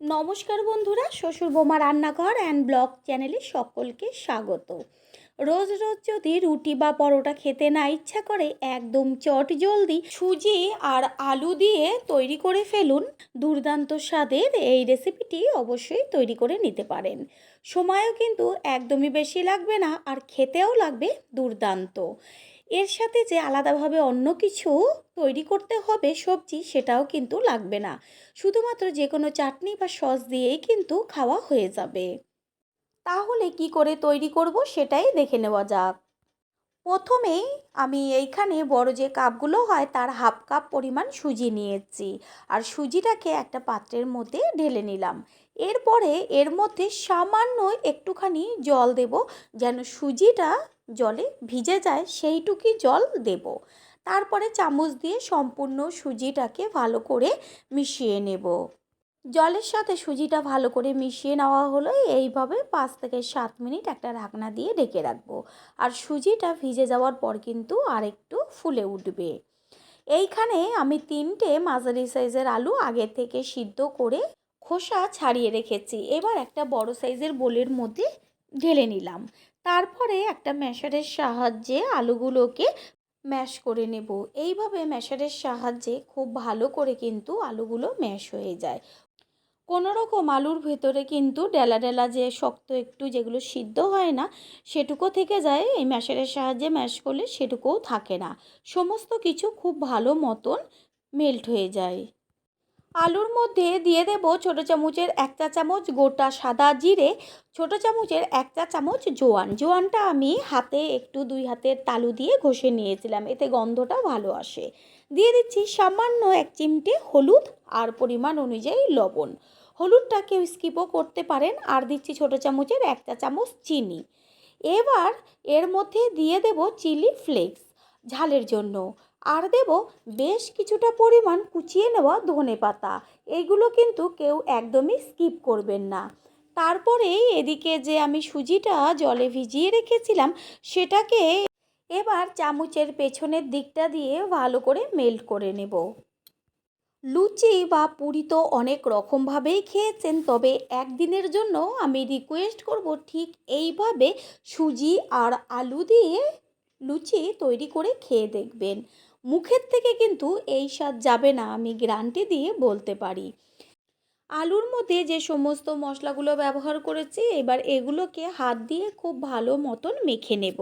নমস্কার বন্ধুরা, শ্বশুর বোমা রান্নাঘর অ্যান্ড ব্লগ চ্যানেলে সকলকে স্বাগত। রোজ রোজ যদি রুটি বা পরোটা খেতে না ইচ্ছা করে, একদম চট জলদি সুজি আর আলু দিয়ে তৈরি করে ফেলুন। দুর্দান্ত স্বাদের এই রেসিপিটি অবশ্যই তৈরি করে নিতে পারেন। সময়ও কিন্তু একদমই বেশি লাগবে না আর খেতেও লাগবে দুর্দান্ত। এর সাথে যে আলাদাভাবে অন্য কিছু তৈরি করতে হবে সবজি, সেটাও কিন্তু লাগবে না। শুধুমাত্র যে কোনো চাটনি বা সস দিয়েই কিন্তু খাওয়া হয়ে যাবে। তাহলে কি করে তৈরি করব সেটাই দেখে নেওয়া যাক। প্রথমেই আমি এইখানে বড় যে কাপগুলো হয় তার হাফ কাপ পরিমাণ সুজি নিয়েছি। আর সুজিটাকে একটা পাত্রের মধ্যে ঢেলে নিলাম। এরপরে এর মধ্যে সামান্য একটুখানি জল দেব, যেন সুজিটা জলে ভিজে যায়, সেইটুকুই জল দেব। তারপরে চামচ দিয়ে সম্পূর্ণ সুজিটাকে ভালো করে মিশিয়ে নেব। জলের সাথে সুজিটা ভালো করে মিশিয়ে নেওয়া হলো। এইভাবে পাঁচ থেকে সাত মিনিট একটা ঢাকনা দিয়ে ঢেকে রাখব। আর সুজিটা ভিজে যাওয়ার পর কিন্তু আরেকটু ফুলে উঠবে। এইখানে আমি তিনটে মাঝারি সাইজের আলু আগে থেকে সিদ্ধ করে খোসা ছাড়িয়ে রেখেছি। এবার একটা বড় সাইজের বোলের মধ্যে ঢেলে নিলাম। তারপরে একটা ম্যাশারের সাহায্যে আলুগুলোকে ম্যাশ করে নেব। এইভাবে ম্যাশারের সাহায্যে খুব ভালো করে কিন্তু আলুগুলো ম্যাশ হয়ে যায়। কোনো রকম আলুর ভেতরে কিন্তু ডেলা ডেলা যে শক্ত একটু যেগুলো সিদ্ধ হয় না, সেটুকু থেকে যায়, এই ম্যাশারের সাহায্যে ম্যাশ করলে সেটুকুও থাকে না। সমস্ত কিছু খুব ভালো মতন মেল্ট হয়ে যায়। আলুর মধ্যে দিয়ে দেব ছোটো চামচের এক চা চামচ গোটা সাদা জিরে, ছোটো চামচের এক চা চামচ জোয়ান। জোয়ানটা আমি হাতে একটু দুই হাতের তালু দিয়ে ঘষে নিয়েছিলাম, এতে গন্ধটা ভালো আসে। দিয়ে দিচ্ছি সামান্য এক চিমটে হলুদ আর পরিমাণ অনুযায়ী লবণ। হলুদটা কেউ স্কিপও করতে পারেন, আর দিচ্ছি ছোটো চামচের এক চা চামচ চিনি। এবার এর মধ্যে দিয়ে দেব চিলি ফ্লেক্স ঝালের জন্য। আর দেব বেশ কিছুটা পরিমাণ কুচিয়ে নেওয়া ধনে পাতা। এইগুলো কিন্তু কেউ একদমই স্কিপ করবেন না। তারপরে এদিকে যে আমি সুজিটা জলে ভিজিয়ে রেখেছিলাম, সেটাকে এবার চামচের পেছনের দিকটা দিয়ে ভালো করে মেল্ট করে নেব। লুচি বা পুরি তো অনেক রকমভাবেই খেয়েছেন, তবে একদিনের জন্য আমি রিকোয়েস্ট করব ঠিক এইভাবে সুজি আর আলু দিয়ে লুচি তৈরি করে খেয়ে দেখবেন। মুখের থেকে কিন্তু এই স্বাদ যাবে না, আমি গ্যারান্টি দিয়ে বলতে পারি। আলুর মধ্যে যে সমস্ত মশলাগুলো ব্যবহার করেছি, এবার এগুলোকে হাত দিয়ে খুব ভালো মতন মেখে নেব।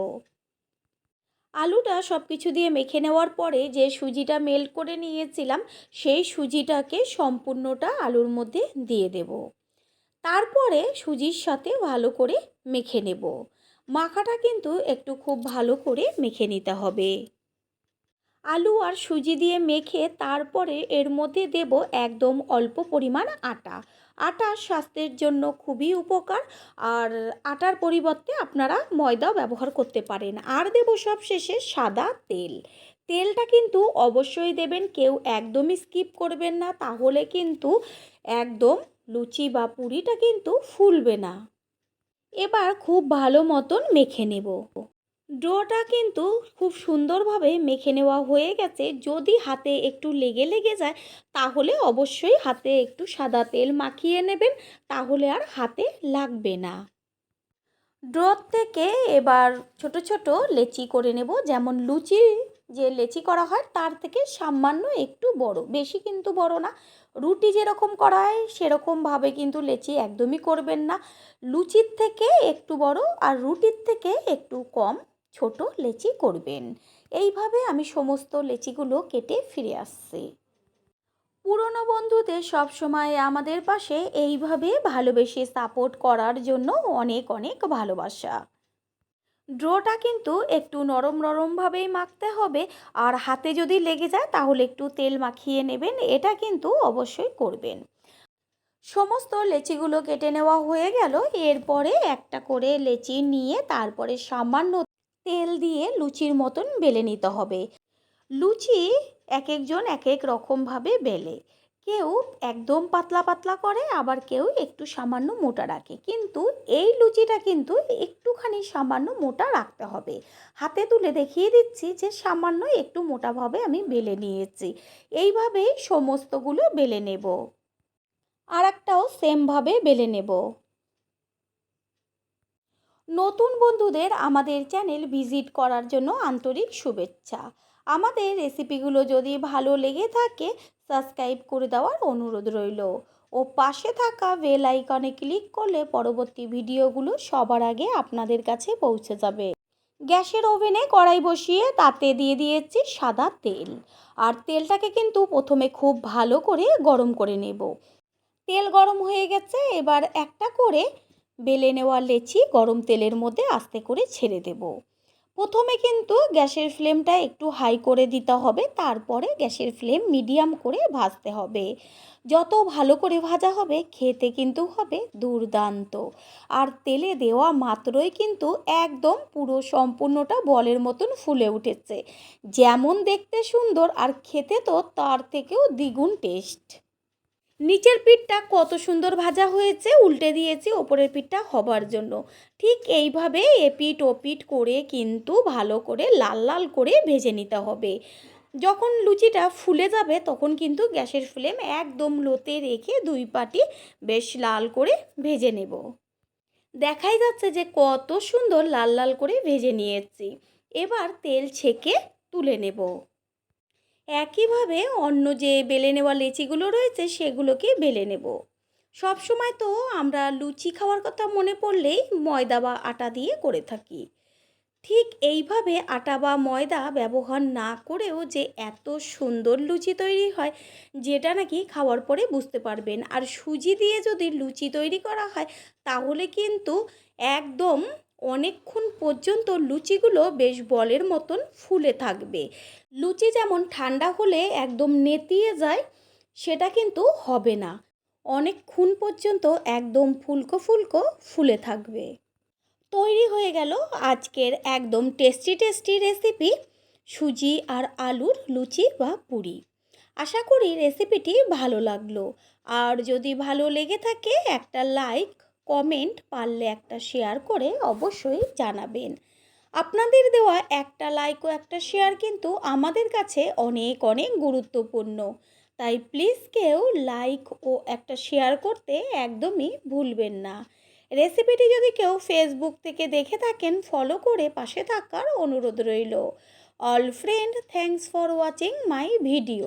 আলুটা সব কিছু দিয়ে মেখে নেওয়ার পরে যে সুজিটা মেল্ট করে নিয়েছিলাম, সেই সুজিটাকে সম্পূর্ণটা আলুর মধ্যে দিয়ে দেব। তারপরে সুজির সাথে ভালো করে মেখে নেব। মাখাটা কিন্তু একটু খুব ভালো করে মেখে নিতে হবে। আলু আর সুজি দিয়ে মেখে তারপরে এর মধ্যে দেব একদম অল্প পরিমাণ আটা। আটা স্বাস্থ্যের জন্য খুবই উপকার আর আটার পরিবর্তে আপনারা ময়দাও ব্যবহার করতে পারেন। আর দেব সব শেষে সাদা তেল। তেলটা কিন্তু অবশ্যই দেবেন, কেউ একদমই স্কিপ করবেন না, তাহলে কিন্তু একদম লুচি বা পুরিটা কিন্তু ফুলবে না। এবার খুব ভালো মতন মেখে নেব। ডোটা কিন্তু খুব সুন্দরভাবে মেখে নেওয়া হয়ে গেছে। যদি হাতে একটু লেগে লেগে যায়, তাহলে অবশ্যই হাতে একটু সাদা তেল মাখিয়ে নেবেন, তাহলে আর হাতে লাগবে না। ড্রোর থেকে এবার ছোট ছোট লেচি করে নেব। যেমন লুচি, যে লেচি করা হয়, তার থেকে সামান্য একটু বড়। বেশি কিন্তু বড় না। রুটি যেরকম করা হয়, সেরকমভাবে কিন্তু লেচি একদমই করবেন না। লুচির থেকে একটু বড় আর রুটির থেকে একটু কম। ছোট লেচি করবেন। এইভাবে আমি সমস্ত লেচিগুলো কেটে ফিরে আসছি। পুরনো বন্ধুদের সবসময় আমাদের পাশে এইভাবে ভালোবেসে সাপোর্ট করার জন্য অনেক অনেক ভালোবাসা। ড্রোটা কিন্তু একটু নরম, নরমভাবেই মাখতে হবে আর হাতে যদি লেগে যায় তাহলে একটু তেল মাখিয়ে নেবেন, এটা কিন্তু অবশ্যই করবেন। সমস্ত লেচিগুলো কেটে নেওয়া হয়ে গেল, এরপরে একটা করে লেচি নিয়ে তারপরে সামান্য তেল দিয়ে লুচির মতন বেলে নিতে হবে। লুচি এক একজন এক এক রকমভাবে বেলে। কেউ একদম পাতলা পাতলা করে, আবার কেউ একটু সামান্য মোটা রাখে। কিন্তু এই লুচিটা কিন্তু একটুখানি সামান্য মোটা রাখতে হবে। হাতে তুলে দেখিয়ে দিচ্ছি যে সামান্য একটু মোটাভাবে আমি বেলে নিয়েছি। এইভাবেই সমস্তগুলো বেলে নেব। আর একটাও সেমভাবে বেলে নেব। নতুন বন্ধুদের আমাদের চ্যানেল ভিজিট করার জন্য আন্তরিক শুভেচ্ছা। আমাদের রেসিপিগুলো যদি ভালো লেগে থাকে, সাবস্ক্রাইব করে দেওয়ার অনুরোধ রইল। ও পাশে থাকা বেল আইকনে ক্লিক করলে পরবর্তী ভিডিওগুলো সবার আগে আপনাদের কাছে পৌঁছে যাবে। গ্যাসের ওভেনে কড়াই বসিয়ে তাতে দিয়ে দিয়েছি সাদা তেল। আর তেলটাকে কিন্তু প্রথমে খুব ভালো করে গরম করে নেব। তেল গরম হয়ে গেছে, এবার একটা করে বেলে নেওয়া লেচি গরম তেলের মধ্যে আস্তে করে ছেড়ে দেব। প্রথমে কিন্তু গ্যাসের ফ্লেমটা একটু হাই করে দিতে হবে, তারপরে গ্যাসের ফ্লেম মিডিয়াম করে ভাজতে হবে। যত ভালো করে ভাজা হবে, খেতে কিন্তু হবে দুর্দান্ত। আর তেলে দেওয়া মাত্রই কিন্তু একদম পুরো সম্পূর্ণটা বলের মতন ফুলে উঠেছে। যেমন দেখতে সুন্দর, আর খেতে তো তার থেকেও দ্বিগুণ টেস্ট। নিচের পিঠটা কত সুন্দর ভাজা হয়েছে, উল্টে দিয়েছি, ওপরের পিঠটা হবার জন্য। ঠিক এইভাবে এপিট ওপিট করে কিন্তু ভালো করে লাল লাল করে ভেজে নিতে হবে। যখন লুচিটা ফুলে যাবে, তখন কিন্তু গ্যাসের ফ্লেম একদম লোতে রেখে দুই পাটি বেশ লাল করে ভেজে নেব। দেখাই যাচ্ছে যে কত সুন্দর লাল লাল করে ভেজে নিয়েছি। এবার তেল ছেঁকে তুলে নেব। একইভাবে অন্য যে বেলে নেওয়া লেচিগুলো রয়েছে সেগুলোকে বেলে নেব। সব সময় তো আমরা লুচি খাওয়ার কথা মনে পড়লেই ময়দা বা আটা দিয়ে করে থাকি। ঠিক এইভাবে আটা বা ময়দা ব্যবহার না করেও যে এত সুন্দর লুচি তৈরি হয়, যেটা নাকি খাওয়ার পরে বুঝতে পারবেন। আর সুজি দিয়ে যদি লুচি তৈরি করা হয়, তাহলে কিন্তু একদম অনেকক্ষণ পর্যন্ত লুচিগুলো বেশ বলের মতন ফুলে থাকবে। লুচি যেমন ঠান্ডা হলে একদম নেতিয়ে যায়, সেটা কিন্তু হবে না। অনেকক্ষণ পর্যন্ত একদম ফুলকো ফুলকো ফুলে থাকবে। তৈরি হয়ে গেল আজকের একদম টেস্টি টেস্টি রেসিপি সুজি আর আলুর লুচি বা পুরি। আশা করি রেসিপিটি ভালো লাগল। আর যদি ভালো লেগে থাকে একটা লাইক কমেন্ট পারলে একটা শেয়ার করে অবশ্যই জানাবেন। আপনাদের দেওয়া একটা লাইক ও একটা শেয়ার কিন্তু আমাদের কাছে অনেক অনেক গুরুত্বপূর্ণ। তাই প্লিজ কেউ লাইক ও একটা শেয়ার করতে একদমই ভুলবেন না। রেসিপিটি যদি কেউ ফেসবুক থেকে দেখে থাকেন ফলো করে পাশে থাকার অনুরোধ রইল। All friend thanks for watching my video